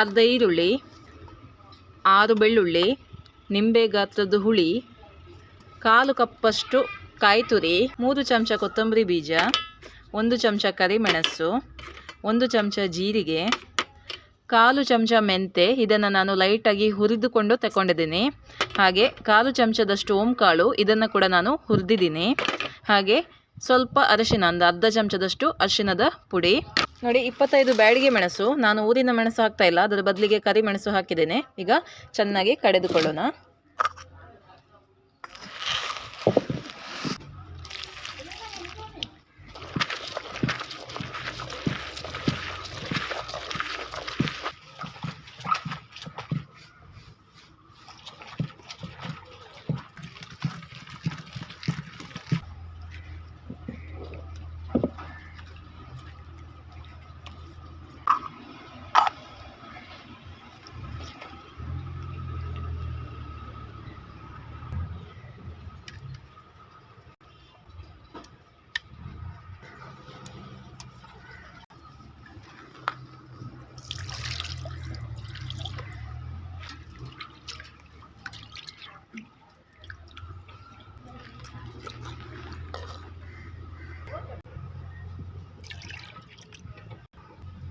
ಅರ್ಧ ಈರುಳ್ಳಿ ಆರು ಬೆಳ್ಳುಳ್ಳಿ, ನಿಂಬೆ ಗಾತ್ರದ ಹುಳಿ, ಕಾಲು ಕಪ್ಪಷ್ಟು ಕಾಯಿ ತುರಿ ಮೂರು ಚಮಚ ಕೊತ್ತಂಬರಿ ಬೀಜ, ಒಂದು ಚಮಚ ಕರಿಮೆಣಸು, ಒಂದು ಚಮಚ ಜೀರಿಗೆ, ಕಾಲು ಚಮಚ ಮೆಂತೆ. ಇದನ್ನು ನಾನು ಲೈಟಾಗಿ ಹುರಿದುಕೊಂಡು ತಗೊಂಡಿದ್ದೀನಿ ಹಾಗೆ ಕಾಲು ಚಮಚದಷ್ಟು ಓಂಕಾಳು, ಇದನ್ನು ಕೂಡ ನಾನು ಹುರಿದಿದ್ದೀನಿ. ಹಾಗೆ ಸ್ವಲ್ಪ ಅರಿಶಿನ ಅಂದ ಅರ್ಧ ಚಮಚದಷ್ಟು ಅರಿಶಿನದ ಪುಡಿ. ನೋಡಿ, ಇಪ್ಪತ್ತೈದು ಬ್ಯಾಡಿಗೆ ಮೆಣಸು. ನಾನು ಊರಿನ ಮೆಣಸು ಹಾಕ್ತಾ ಇಲ್ಲ. ಅದರ ಬದಲಿಗೆ ಕರಿ ಮೆಣಸು ಹಾಕಿದ್ದೇನೆ. ಈಗ ಚೆನ್ನಾಗಿ ಕಡೆದುಕೊಳ್ಳೋಣ.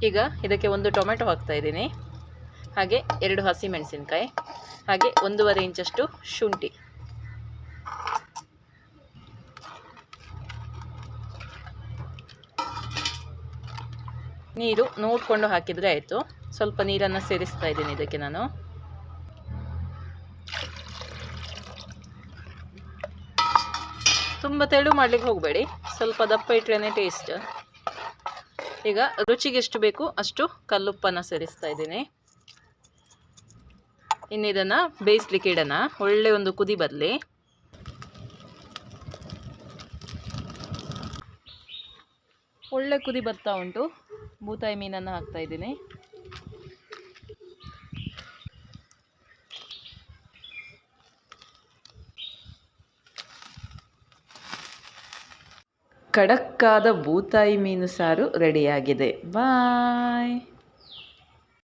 ಈಗ ಇದಕ್ಕೆ ಒಂದು ಟೊಮೆಟೊ ಹಾಕ್ತಾ ಇದ್ದೀನಿ. ಹಾಗೆ ಎರಡು ಹಸಿ ಮೆಣಸಿನಕಾಯಿ, ಹಾಗೆ ಒಂದೂವರೆ ಇಂಚಷ್ಟು ಶುಂಠಿ. ನೀರು ನೋಡಿಕೊಂಡು ಹಾಕಿದರೆ ಆಯಿತು. ಸ್ವಲ್ಪ ನೀರನ್ನು ಸೇರಿಸ್ತಾ ಇದ್ದೀನಿ ಇದಕ್ಕೆ ನಾನು. ತುಂಬ ತೆಳು ಮಾಡಲಿಕ್ಕೆ ಹೋಗಬೇಡಿ. ಸ್ವಲ್ಪ ದಪ್ಪ ಇಟ್ಟರೆ ಟೇಸ್ಟ್ ಈಗ ರುಚಿಗೆ ಎಷ್ಟು ಬೇಕು ಅಷ್ಟು ಕಲ್ಲುಪ್ಪನ್ನು ಸೇರಿಸ್ತಾ ಇದ್ದೀನಿ. ಇನ್ನು ಇದನ್ನು ಬೇಯಿಸ್ಲಿಕ್ಕೆ ಇಡೋಣ. ಒಳ್ಳೆ ಒಂದು ಕುದಿ ಬರಲಿ. ಒಳ್ಳೆ ಕುದಿ ಬರ್ತಾ ಉಂಟು. ಬೂತಾಯಿ ಮೀನನ್ನು ಹಾಕ್ತಾ ಇದ್ದೀನಿ. ಖಡಕ್ಕಾದ ಬೂತಾಯಿ ಮೀನು ಸಾರು ರೆಡಿಯಾಗಿದೆ. ಬಾಯ್.